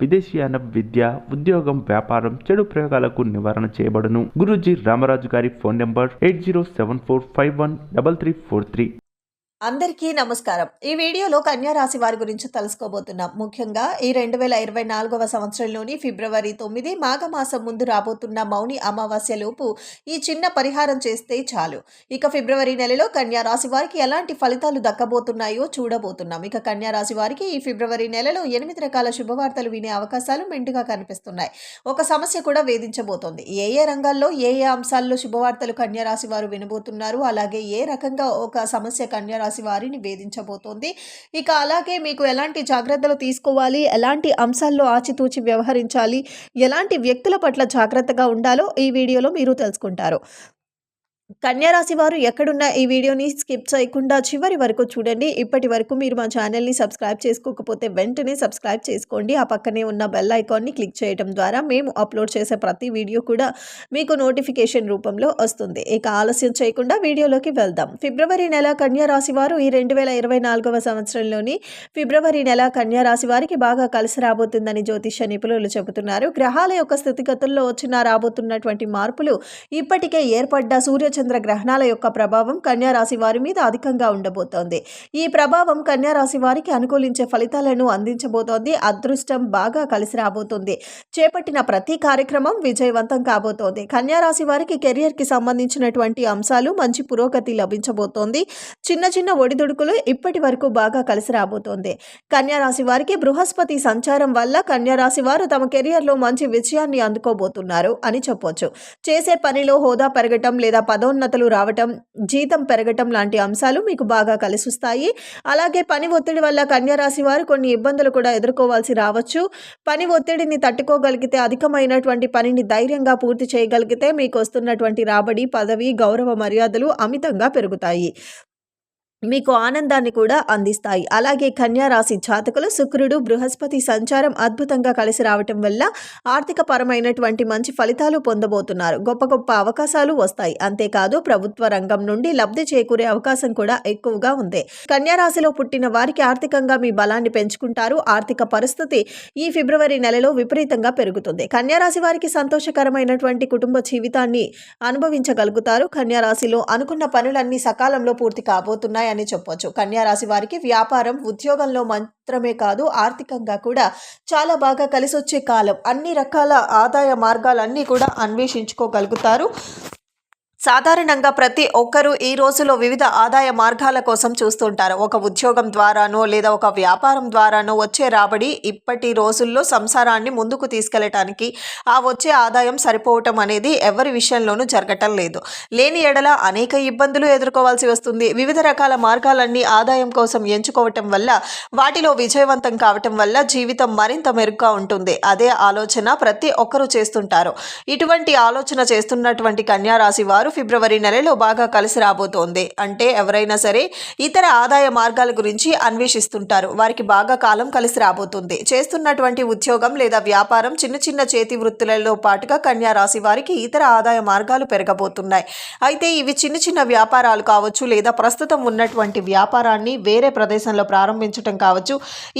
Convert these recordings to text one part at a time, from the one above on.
విదేశీయాన విద్య ఉద్యోగం వ్యాపారం చెడు ప్రయోగాలకు నివారణ చేయబడును. గురుజీ రామరాజు గారి phone number eight zero seven four five one double three four three. అందరికీ నమస్కారం. ఈ వీడియోలో కన్యా రాశి వారి గురించి తెలుసుకోబోతున్నాం. ముఖ్యంగా ఈ రెండు వేల ఇరవై నాలుగవ సంవత్సరంలోని ఫిబ్రవరి తొమ్మిది మాఘమాసం ముందు రాబోతున్న మౌని అమావాస్య లోపు ఈ చిన్న పరిహారం చేస్తే చాలు. ఇక ఫిబ్రవరి నెలలో కన్యా రాశి వారికి ఎలాంటి ఫలితాలు దక్కబోతున్నాయో చూడబోతున్నాం. ఇక కన్యారాశి వారికి ఈ ఫిబ్రవరి నెలలో ఎనిమిది రకాల శుభవార్తలు వినే అవకాశాలు మెండుగా కనిపిస్తున్నాయి. ఒక సమస్య కూడా వేధించబోతోంది. ఏ ఏ రంగాల్లో ఏ ఏ అంశాల్లో శుభవార్తలు కన్యారాశి వారు వినబోతున్నారు? అలాగే ఏ రకంగా ఒక సమస్య కన్యారాశి రాశి వారిని వేధించబోతోంది ఇక అలాగే మీకు ఎలాంటి జాగ్రత్తలు తీసుకోవాలి? ఎలాంటి అంశాల్లో ఆచితూచి వ్యవహరించాలి? ఎలాంటి వ్యక్తుల పట్ల జాగ్రత్తగా ఉండాలో ఈ వీడియోలో మీరు తెలుసుకుంటారు. కన్యారాశి వారు ఎక్కడున్నా ఈ వీడియోని స్కిప్ చేయకుండా చివరి వరకు చూడండి. ఇప్పటి వరకు మీరు మా ఛానల్ని సబ్స్క్రైబ్ చేసుకోకపోతే వెంటనే సబ్స్క్రైబ్ చేసుకోండి. ఆ పక్కనే ఉన్న బెల్ ఐకాన్ని క్లిక్ చేయడం ద్వారా మేము అప్లోడ్ చేసే ప్రతి వీడియో కూడా మీకు నోటిఫికేషన్ రూపంలో వస్తుంది. ఇక ఆలస్యం చేయకుండా వీడియోలోకి వెళ్దాం. ఫిబ్రవరి నెల కన్యారాశి వారు ఈ రెండు వేల ఇరవై నాలుగవ సంవత్సరంలోని ఫిబ్రవరి నెల కన్యారాశి వారికి బాగా కలిసి రాబోతుందని జ్యోతిష నిపుణులు చెబుతున్నారు. గ్రహాల యొక్క స్థితిగతుల్లో వచ్చిన రాబోతున్నటువంటి మార్పులు ఇప్పటికే ఏర్పడ్డ సూర్య చంద్ర గ్రహణాల యొక్క ప్రభావం కన్యారాశి వారి మీద అధికంగా ఉండబోతోంది. ఈ ప్రభావం కన్యారాశి వారికి అనుకూలించే ఫలితాలను అందించబోతోంది. అదృష్టం బాగా కలిసి రాబోతుంది. చేపట్టిన ప్రతి కార్యక్రమం విజయవంతం కాబోతోంది. కన్యారాశి వారికి కెరియర్కి సంబంధించినటువంటి అంశాలు మంచి పురోగతి లభించబోతోంది. చిన్న చిన్న ఒడిదుడుకులు ఇప్పటి వరకు బాగా కలిసి రాబోతోంది. కన్యారాశి వారికి బృహస్పతి సంచారం వల్ల కన్యారాశి వారు తమ కెరియర్లో మంచి విజయాన్ని అందుకోబోతున్నారు అని చెప్పొచ్చు. చేసే పనిలో హోదా పెరగటం లేదా పదోన్నతలు రావటం జీతం పెరగటం లాంటి అంశాలు మీకు బాగా కలిసిస్తాయి. అలాగే పని ఒత్తిడి వల్ల కన్యారాశి వారు కొన్ని ఇబ్బందులు కూడా ఎదుర్కోవాల్సి రావచ్చు. పని ఒత్తిడిని తట్టుకోగలిగితే అధికమైనటువంటి పనిని ధైర్యంగా పూర్తి చేయగలిగితే మీకు వస్తున్నటువంటి రాబడి పదవి గౌరవ మర్యాదలు అమితంగా పెరుగుతాయి. మీకు ఆనందాన్ని కూడా అందిస్తాయి. అలాగే కన్యారాశి జాతకులు శుక్రుడు బృహస్పతి సంచారం అద్భుతంగా కలిసి రావటం వల్ల ఆర్థిక పరమైనటువంటి మంచి ఫలితాలు పొందబోతున్నారు. గొప్ప గొప్ప అవకాశాలు వస్తాయి. అంతేకాదు ప్రభుత్వ రంగం నుండి లబ్ధి చేకూరే అవకాశం కూడా ఎక్కువగా ఉంది. కన్యారాశిలో పుట్టిన వారికి ఆర్థికంగా మీ బలాన్ని పెంచుకుంటారు. ఆర్థిక పరిస్థితి ఈ ఫిబ్రవరి నెలలో విపరీతంగా పెరుగుతుంది. కన్యారాశి వారికి సంతోషకరమైనటువంటి కుటుంబ జీవితాన్ని అనుభవించగలుగుతారు. కన్యారాశిలో అనుకున్న పనులన్నీ సకాలంలో పూర్తి కాబోతున్నాయి. అని చెప్పొచ్చు. కన్యారాశి వారికి వ్యాపారం ఉద్యోగంలో మాత్రమే కాదు ఆర్థికంగా కూడా చాలా బాగా కలిసొచ్చే కాలం. అన్ని రకాల ఆదాయ మార్గాలన్నీ కూడా అన్వేషించుకోగలుగుతారు. సాధారణంగా ప్రతి ఒక్కరూ ఈ రోజులో వివిధ ఆదాయ మార్గాల కోసం చూస్తుంటారు. ఒక ఉద్యోగం ద్వారానో లేదా ఒక వ్యాపారం ద్వారానో వచ్చే రాబడి ఇప్పటి రోజుల్లో సంసారాన్ని ముందుకు తీసుకెళ్ళటానికి ఆ వచ్చే ఆదాయం సరిపోవటం అనేది ఎవరి విషయంలోనూ జరగటం లేదు. లేని ఎడల అనేక ఇబ్బందులు ఎదుర్కోవాల్సి వస్తుంది. వివిధ రకాల మార్గాలన్నీ ఆదాయం కోసం ఎంచుకోవటం వల్ల వాటిలో విజయవంతం కావటం వల్ల జీవితం మరింత మెరుగ్గా ఉంటుంది. అదే ఆలోచన ప్రతి ఒక్కరూ చేస్తుంటారు. ఇటువంటి ఆలోచన చేస్తున్నటువంటి కన్యా రాశి వారు ఫిబ్రవరి నెలలో బాగా కలిసి రాబోతోంది. అంటే ఎవరైనా సరే ఇతర ఆదాయ మార్గాల గురించి అన్వేషిస్తుంటారు. వారికి బాగా కాలం కలిసి రాబోతుంది. చేస్తున్నటువంటి ఉద్యోగం లేదా వ్యాపారం చిన్న చిన్న చేతి వృత్తులలో పాటుగా కన్యా రాశి వారికి ఇతర ఆదాయ మార్గాలు పెరగబోతున్నాయి. అయితే ఇవి చిన్న చిన్న వ్యాపారాలు కావచ్చు లేదా ప్రస్తుతం ఉన్నటువంటి వ్యాపారాన్ని వేరే ప్రదేశంలో ప్రారంభించడం కావచ్చు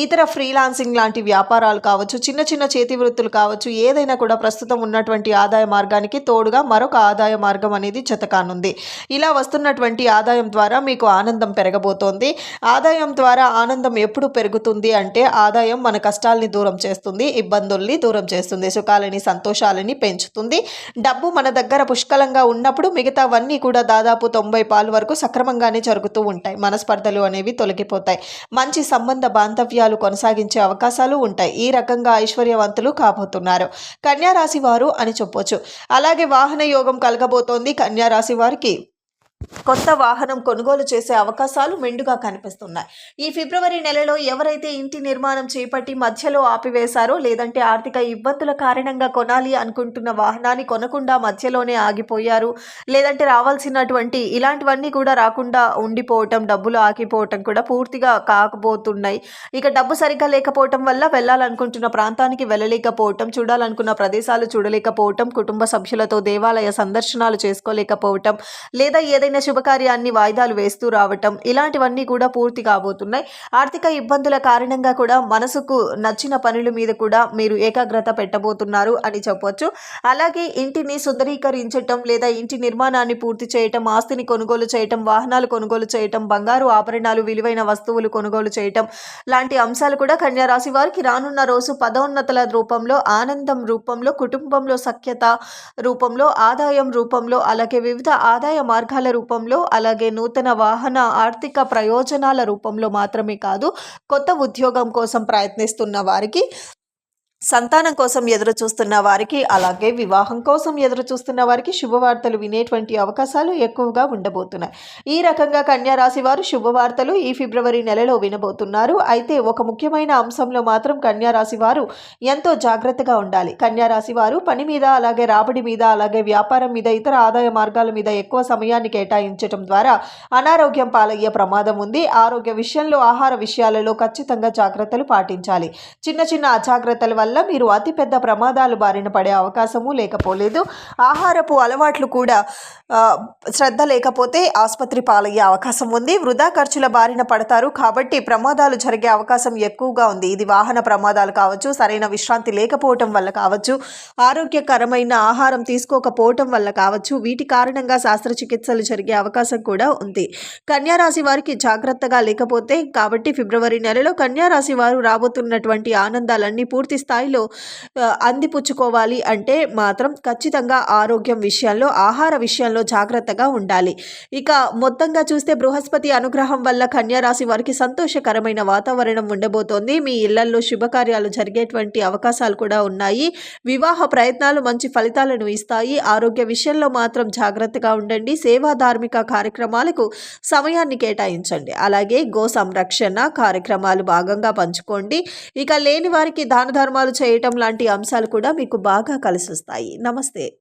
ఇతర ఫ్రీలాన్సింగ్ లాంటి వ్యాపారాలు కావచ్చు చిన్న చిన్న చేతి వృత్తులు కావచ్చు ఏదైనా కూడా ప్రస్తుతం ఉన్నటువంటి ఆదాయ మార్గానికి తోడుగా మరొక ఆదాయ మార్గం అనేది జతకానుంది ఇలా వస్తున్నటువంటి ఆదాయం ద్వారా మీకు ఆనందం పెరగబోతోంది. ఆదాయం ద్వారా ఆనందం ఎప్పుడు పెరుగుతుంది అంటే ఆదాయం మన కష్టాలని దూరం చేస్తుంది ఇబ్బందుల్ని దూరం చేస్తుంది సుఖాలని సంతోషాలని పెంచుతుంది. డబ్బు మన దగ్గర పుష్కలంగా ఉన్నప్పుడు మిగతావన్నీ కూడా దాదాపు తొంభై పాలు వరకు సక్రమంగానే జరుగుతూ ఉంటాయి. మనస్పర్ధలు అనేవి తొలగిపోతాయి. మంచి సంబంధ బాంధవ్యాలు కొనసాగించే అవకాశాలు ఉంటాయి. ఈ రకంగా ఐశ్వర్యవంతులు కాబోతున్నారు. కన్యా రాశి వారు అని చెప్పొచ్చు. అలాగే వాహన యోగం కలగబోతోంది. కన్యా రాశి వారికి కొత్త వాహనం కొనుగోలు చేసే అవకాశాలు మెండుగా కనిపిస్తున్నాయి. ఈ ఫిబ్రవరి నెలలో ఎవరైతే ఇంటి నిర్మాణం చేపట్టి మధ్యలో ఆపివేశారో లేదంటే ఆర్థిక ఇబ్బందుల కారణంగా కొనాలి అనుకుంటున్న వాహనాన్ని కొనకుండా మధ్యలోనే ఆగిపోయారు లేదంటే రావాల్సినటువంటి ఇలాంటివన్నీ కూడా రాకుండా ఉండిపోవటం డబ్బులు ఆగిపోవటం కూడా పూర్తిగా కాకపోతున్నాయి. ఇక డబ్బు సరిగ్గా లేకపోవటం వల్ల వెళ్ళాలనుకుంటున్న ప్రాంతానికి వెళ్ళలేకపోవటం చూడాలనుకున్న ప్రదేశాలు చూడలేకపోవటం కుటుంబ సభ్యులతో దేవాలయ సందర్శనాలు చేసుకోలేకపోవటం లేదా ఏదైనా శుభకార్యాన్ని వాయిదాలు వేస్తూ రావటం ఇలాంటివన్నీ కూడా పూర్తి కాబోతున్నాయి. ఆర్థిక ఇబ్బందుల కారణంగా కూడా మనసుకు నచ్చిన పనుల మీద కూడా మీరు ఏకాగ్రత పెట్టబోతున్నారు అని చెప్పొచ్చు. అలాగే ఇంటిని సుందరీకరించటం లేదా ఇంటి నిర్మాణాన్ని పూర్తి చేయటం ఆస్తిని కొనుగోలు చేయటం వాహనాలు కొనుగోలు చేయటం బంగారు ఆభరణాలు విలువైన వస్తువులు కొనుగోలు చేయటం లాంటి అంశాలు కూడా కన్యారాశి వారికి రానున్న రోజు పదోన్నతల రూపంలో ఆనందం రూపంలో కుటుంబంలో సఖ్యత రూపంలో ఆదాయం రూపంలో అలాగే వివిధ ఆదాయ మార్గాల రూపంలో అలాగే నూతన వాహన ఆర్థిక ప్రయోజనాల రూపంలో మాత్రమే కాదు కొత్త ఉద్యోగం కోసం ప్రయత్నిస్తున్న వారికి సంతానం కోసం ఎదురు చూస్తున్న వారికి అలాగే వివాహం కోసం ఎదురు చూస్తున్న వారికి శుభవార్తలు వినేటువంటి అవకాశాలు ఎక్కువగా ఉండబోతున్నాయి. ఈ రకంగా కన్యారాశి వారు శుభవార్తలు ఈ ఫిబ్రవరి నెలలో వినబోతున్నారు. అయితే ఒక ముఖ్యమైన అంశంలో మాత్రం కన్యారాశి వారు ఎంతో జాగ్రత్తగా ఉండాలి. కన్యారాశి వారు పని మీద అలాగే రాబడి మీద అలాగే వ్యాపారం మీద ఇతర ఆదాయ మార్గాల మీద ఎక్కువ సమయాన్ని కేటాయించడం ద్వారా అనారోగ్యం పాలయ్యే ప్రమాదం ఉంది. ఆరోగ్య విషయంలో ఆహార విషయాలలో ఖచ్చితంగా జాగ్రత్తలు పాటించాలి. చిన్న చిన్న అజాగ్రత్తల వల్ల మీరు అతిపెద్ద ప్రమాదాలు బారిన పడే అవకాశము లేకపోలేదు. ఆహారపు అలవాట్లు కూడా శ్రద్ధ లేకపోతే ఆసుపత్రి పాలయ్యే అవకాశం ఉంది. వృధా ఖర్చుల బారిన పడతారు కాబట్టి ప్రమాదాలు జరిగే అవకాశం ఎక్కువగా ఉంది. ఇది వాహన ప్రమాదాలు కావచ్చు సరైన విశ్రాంతి లేకపోవటం వల్ల కావచ్చు ఆరోగ్యకరమైన ఆహారం తీసుకోకపోవటం వల్ల కావచ్చు వీటి కారణంగా శస్త్రచికిత్సలు జరిగే అవకాశం కూడా ఉంది. కన్యారాశి వారికి జాగ్రత్తగా లేకపోతే కాబట్టి ఫిబ్రవరి నెలలో కన్యారాశి వారు రాబోతున్నటువంటి ఆనందాలన్నీ పూర్తి స్థాయిలో అందిపుచ్చుకోవాలి అంటే మాత్రం ఖచ్చితంగా ఆరోగ్యం విషయంలో ఆహార విషయంలో జాగ్రత్తగా ఉండాలి. ఇక మొత్తంగా చూస్తే బృహస్పతి అనుగ్రహం వల్ల కన్యారాశి వారికి సంతోషకరమైన వాతావరణం ఉండబోతోంది. మీ ఇళ్ళలో శుభకార్యాలు జరిగేటువంటి అవకాశాలు కూడా ఉన్నాయి. వివాహ ప్రయత్నాలు మంచి ఫలితాలను ఇస్తాయి. ఆరోగ్య విషయంలో మాత్రం జాగ్రత్తగా ఉండండి. సేవా ధార్మిక కార్యక్రమాలకు సమయాన్ని కేటాయించండి. అలాగే గో సంరక్షణ కార్యక్రమాలు భాగంగా పంచుకోండి. ఇక లేని వారికి దాన ధర్మాలు చేయటం లాంటి అంశాలు కూడా మీకు బాగా కలిసి వస్తాయి నమస్తే.